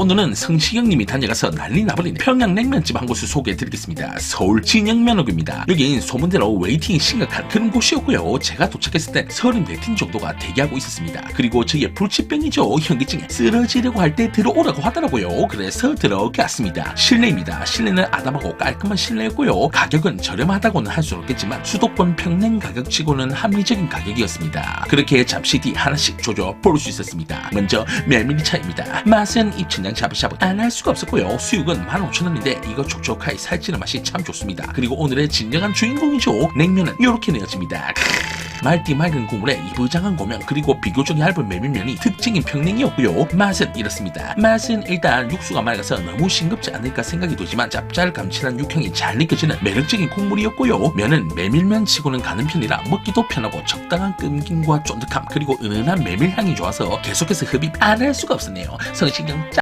오늘은 성시경님이 다녀가서 난리 나버린 평양 냉면집 한 곳을 소개해드리겠습니다. 서울 진영면허구입니다. 여긴 소문대로 웨이팅이 심각한 그런 곳이었고요. 제가 도착했을 때 34팀 정도가 대기하고 있었습니다. 그리고 저의 불치병이죠. 현기증에 쓰러지려고 할 때 들어오라고 하더라고요. 그래서 들어갔습니다. 실내입니다. 실내는 아담하고 깔끔한 실내였고요. 가격은 저렴하다고는 할 수 없겠지만 수도권 평냉 가격치고는 합리적인 가격이었습니다. 그렇게 잠시 뒤 하나씩 조져 볼 수 있었습니다. 먼저 메밀차입니다. 맛은 입천장 샤브샤브 안 할 수가 없었고요. 수육은 15,000원인데 이거 촉촉하게 살찌는 맛이 참 좋습니다. 그리고 오늘의 진정한 주인공이죠. 냉면은 이렇게 내어집니다. 말띠 맑은 국물에 이부장한 고명 그리고 비교적 얇은 메밀면이 특징인 평냉이었고요. 맛은 이렇습니다. 맛은 일단 육수가 맑아서 너무 싱겁지 않을까 생각이 들지만 짭짤감칠한 육향이 잘 느껴지는 매력적인 국물이었고요. 면은 메밀면 치고는 가는 편이라 먹기도 편하고 적당한 끈김과 쫀득함 그리고 은은한 메밀향이 좋아서 계속해서 흡입 안 할 수가 없었네요. 성시경 짜